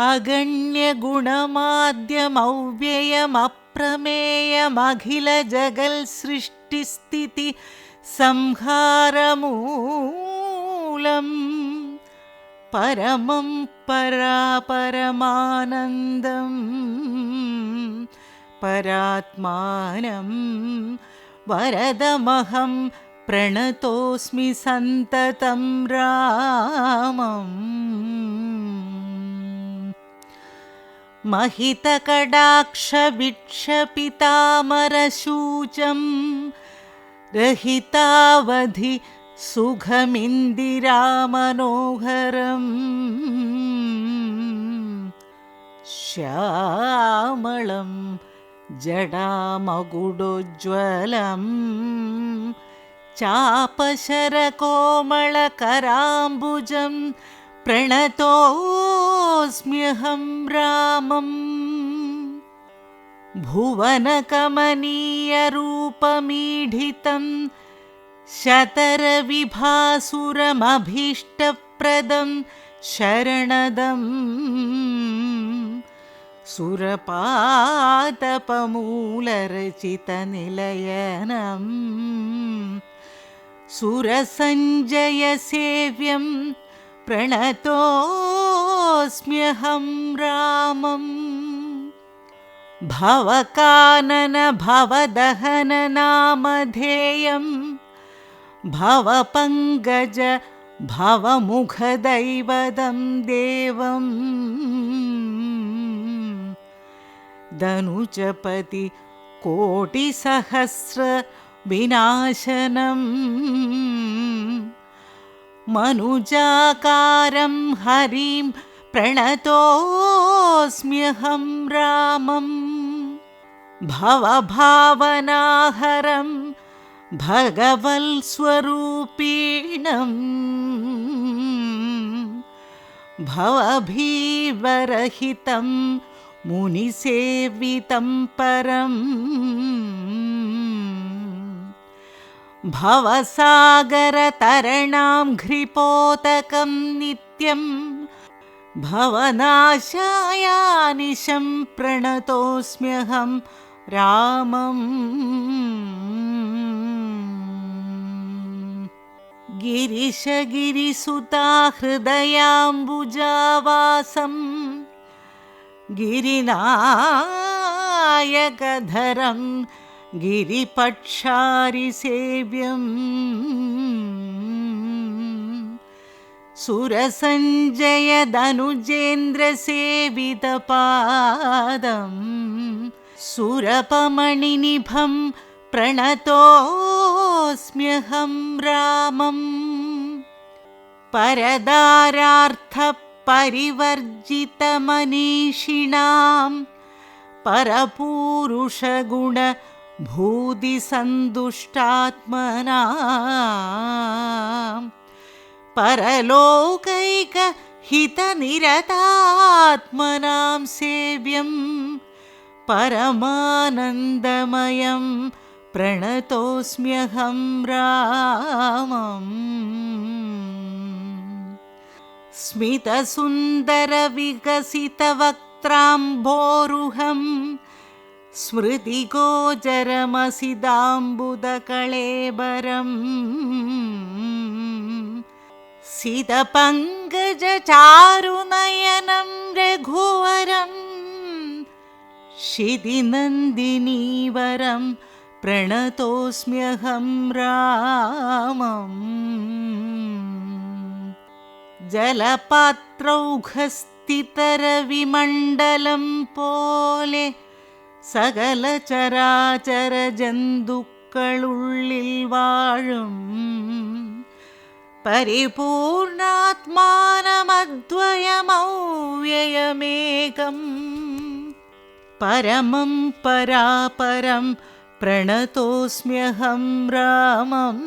അഗണ്യഗുണമാദ്യമൗവ്യയമപ്രമേയമഖിലജഗൽ സൃഷ്ടിസ്ഥിതി സംഹാരമൂലം പരമം പരാപരമാനന്ദം പരാത്മാനം വരദമഹം പ്രണതോസ്മി സന്തതം महितकडाक्षविक्षपितामरशूचम् रहितावधि सुखमिन्दिरामनोहरम् श्यामलं जडामगुडोज्ज्वलम् चापशरकोमलकराम्बुजम् प्रणतोऽस्म्यहं रामम् भुवनकमनीयरूपमीढितं शतरविभासुरमभीष्टप्रदं शरणदम् सुरपातपमूलरचितनिलयनम् सुरसञ्जयसेव्यं प्रणतोऽस्म्यहं रामम्। भवकान भवदहननामधेयं भवपङ्कज भवमुखदैवदं देवम्। धनुजपति कोटिसहस्रविनाशनम् मनुजाकारं हरिं प्रणतोऽस्म्यहं रामम्। भवभावनाहरं भगवल्स्वरूपीणम्। भवभीवरहितं मुनिसेवितं परम् भवसागरतरणां घ्रिपोतकं नित्यं भवनाशायानिशं प्रणतोऽस्म्यहं रामम्। गिरिशगिरिसुता हृदयाम्बुजावासम् गिरिनायकधरं गिरिपक्षारिसेव्यम्। सुरसञ्जयदनुजेन्द्रसेवितपादम्। सुरपमणिनिभं प्रणतोऽस्म्यहं रामम्। परदारार्थपरिवर्जितमनीषिणां परपूरुषगुणभूतिसन्तुष्टात्मना परलोकैकहितनिरतात्मनां सेव्यं परमानन्दमयं प्रणतोऽस्म्यहं रामम् स्मितसुन्दरविकसितवक्त्राम्भोरुहं स्मृतिगोचरमसिदाम्बुदकळेबरम् गोचरमसिदाम्बुदकळे वरम् रघुवरम्। शिदिनन्दिनीवरं प्रणतोऽस्म्यहं रामम्। जलपात्रौघस्तितरविमण्डलं पोले സകല ചരാചര ജന്തുക്കളുള്ളിൽ വാഴും പരിപൂർണാത്മാനമദ്വയമൗവ്യയമേകം പരമം പരാപരം പ്രണതോസ്മ്യഹം രാമം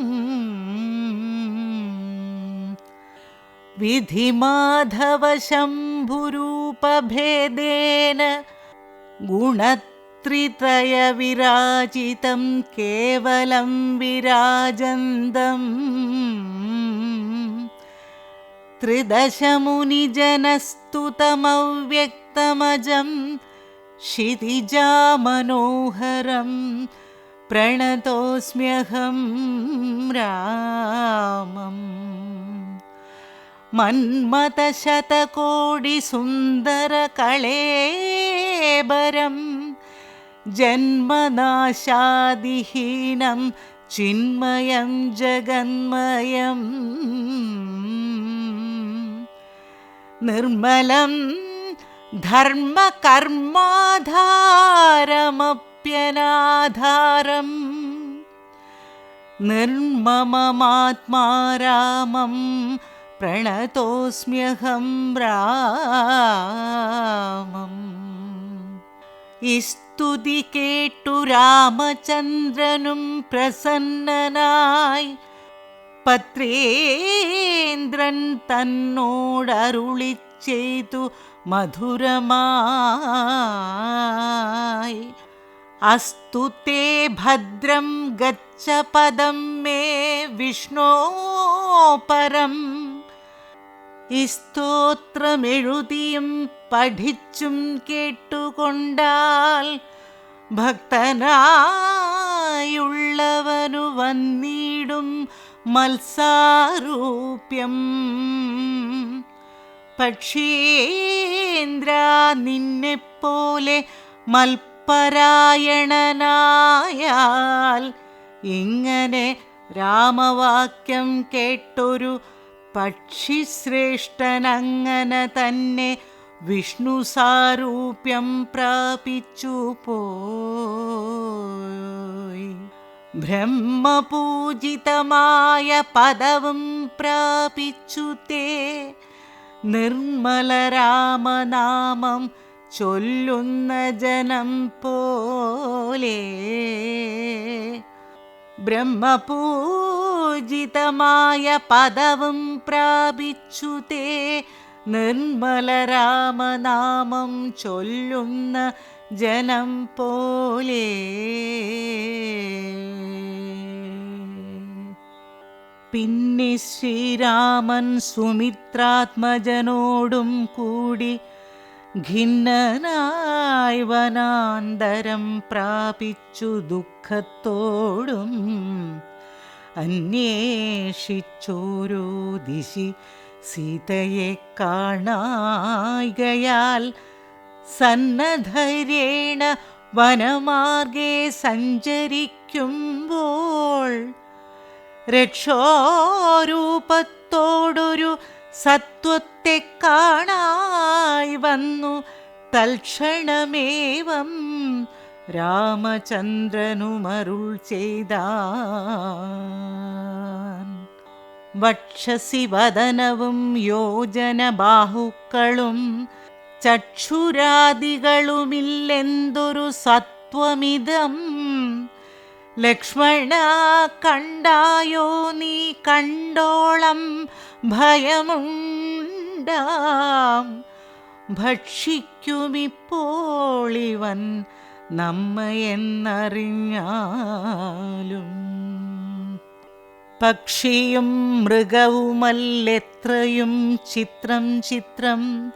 विधिमाधवशम्भुरूपभेदेन गुणत्रितयविराजितं केवलं विराजन्तम् त्रिदशमुनिजनस्तुतमव्यक्तमजं क्षितिजामनोहरं प्रणतोऽस्म्यहं रामम् ജന്മനാശാദിഹീനം ചിന്മയം ജഗന്മയം. നിർമ്മലം ധർമ്മകർമാധാരമപ്യനാധാരം. നിർമ്മമമാത്മാ രാമം പ്രണതോസ്മ്യഹം രാമം. ഇസ്തുതി കേട്ടു രാമചന്ദ്രനും പ്രസന്നനായി. പത്രേന്ദ്രൻ തന്നോടരുളി ചെയ്തു മധുരമായി. അസ്തു തേ ഭദ്രം ഗച്ഛ പദം മേ വിഷ്ണോ പരം. ഈ സ്തോത്രമെഴുതിയും പഠിച്ചും കേട്ടുകൊണ്ടാൽ ഭക്തനായുള്ളവനു വന്നിടും മത്സാരൂപ്യം. പക്ഷീന്ദ്ര നിന്നെപ്പോലെ മൽപരായണനായാൽ ഇങ്ങനെ രാമവാക്യം കേട്ടൊരു പക്ഷിശ്രേഷ്ഠനങ്ങനെ തന്നെ വിഷ്ണു സാരൂപ്യം പ്രാപിച്ചു പോയി. ബ്രഹ്മപൂജിതമായ പദവും പ്രാപിച്ചു തേ. നിർമ്മല രാമനാമം ചൊല്ലുന്ന ജനം പോലെ. ബ്രഹ്മപൂജിതമായ പദവും പ്രാപിച്ചു തേ. നിർമ്മല രാമനാമം ചൊല്ലുന്ന ജനം പോലെ. പിന്നെ ശ്രീരാമൻ സുമിത്രാത്മജനോടും കൂടി ഖിന്നനായി വനാന്തരം പ്രാപിച്ചു ദുഃഖത്തോടും അന്വേഷിച്ചോരോ ദിശി സീതയെ കാണായികയാൽ സന്നദ്ധരേണ വനമാർഗേ സഞ്ചരിക്കുമ്പോൾ രക്ഷോരൂപത്തോടൊരു സത്വത്തെ കാണായി വന്നു. തൽക്ഷണമേവം രാമചന്ദ്രനുമരുൾ ചെയ്താൻ വക്ഷസി വദനവും യോജന ബാഹുക്കളും ചക്ഷുരാദികളുമില്ലെന്തൊരു സത്വമിതം. ലക്ഷ്മണ കണ്ടായോ നീ കണ്ടോളം ഭയമുണ്ടാം. ഭക്ഷിക്കുമിപ്പോളിവൻ നമ്മയെന്നറിഞ്ഞാലും പക്ഷിയും മൃഗവുമല്ലെത്രയും ചിത്രം ചിത്രം.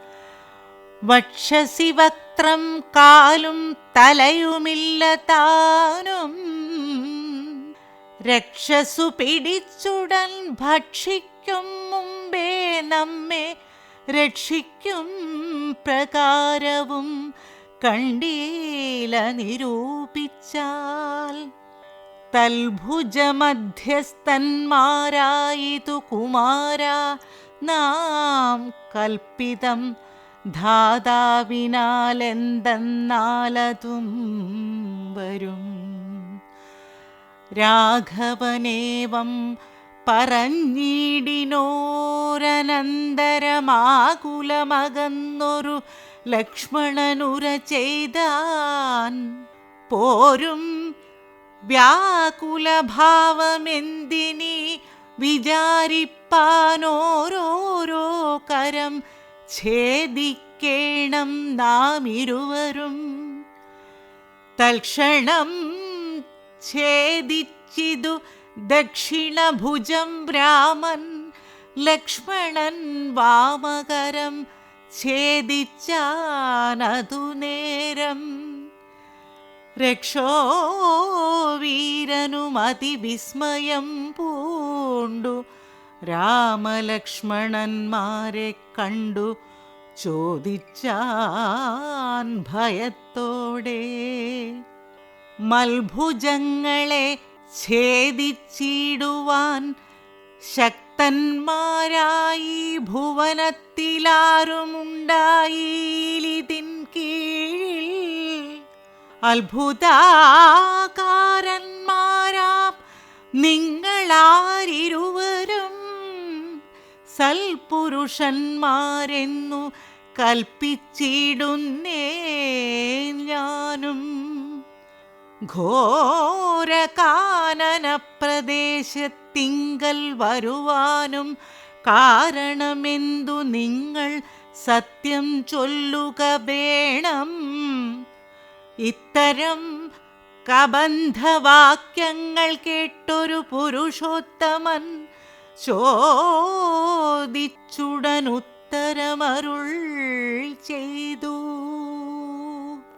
വക്ഷസി വക്ത്രം കാലും തലയുമില്ല താനും. രക്ഷസു പിടിച്ചുടൻ ഭക്ഷിക്കും മുമ്പേ നമ്മെ രക്ഷിക്കും പ്രകാരവും കണ്ടീല നിരൂപിച്ചാൽ. തൽഭുജമധ്യസ്ഥന്മാരായിതു കുമാര നാം കൽപ്പിതം ധാതാവിനാലെന്തെന്നാലതും വരും. രാഘവനേവം പറഞ്ഞിടിനോരനന്തരമാകുലമകന്നൊരു ലക്ഷ്മണനുര ചെയ്താൻ പോരും. വ്യാകുലഭാവമെന്തിനി വിചാരിപ്പാനോരോരോ കരം ഛേദിക്കേണം നാം ഇരുവരും തൽക്ഷണം ഛേദിച്ചിതു ദക്ഷിണഭുജം രാമൻ ലക്ഷ്മണൻ വാമകരം ഛേദിച്ചാനതു നേരം രക്ഷോ വീരനുമതി വിസ്മയം പൂണ്ടു. രാമലക്ഷ്മണന്മാരെ കണ്ടു. ചോദിച്ചാൻ ഭയത്തോടെ. മൽഭുജങ്ങളെ ഛേദിച്ചിടുവാൻ ശക്തന്മാരായി ഭുവനത്തിലാരുമുണ്ടായിലിതിൻ കീഴിൽ അത്ഭുതാകാരന്മാരാം. നിങ്ങളാരിരുവരും സൽപുരുഷന്മാരെന്നു കൽപ്പിച്ചിടുന്നേ ഞാനും. ഘോരകാനന പ്രദേശത്തിങ്കൽ വരുവാനും കാരണമെന്തു നിങ്ങൾ സത്യം ചൊല്ലുക വേണം. ഇത്തരം കബന്ധവാക്യങ്ങൾ കേട്ടൊരു പുരുഷോത്തമൻ ചോദിച്ചുടനുത്തരമരുൾ ചെയ്തു.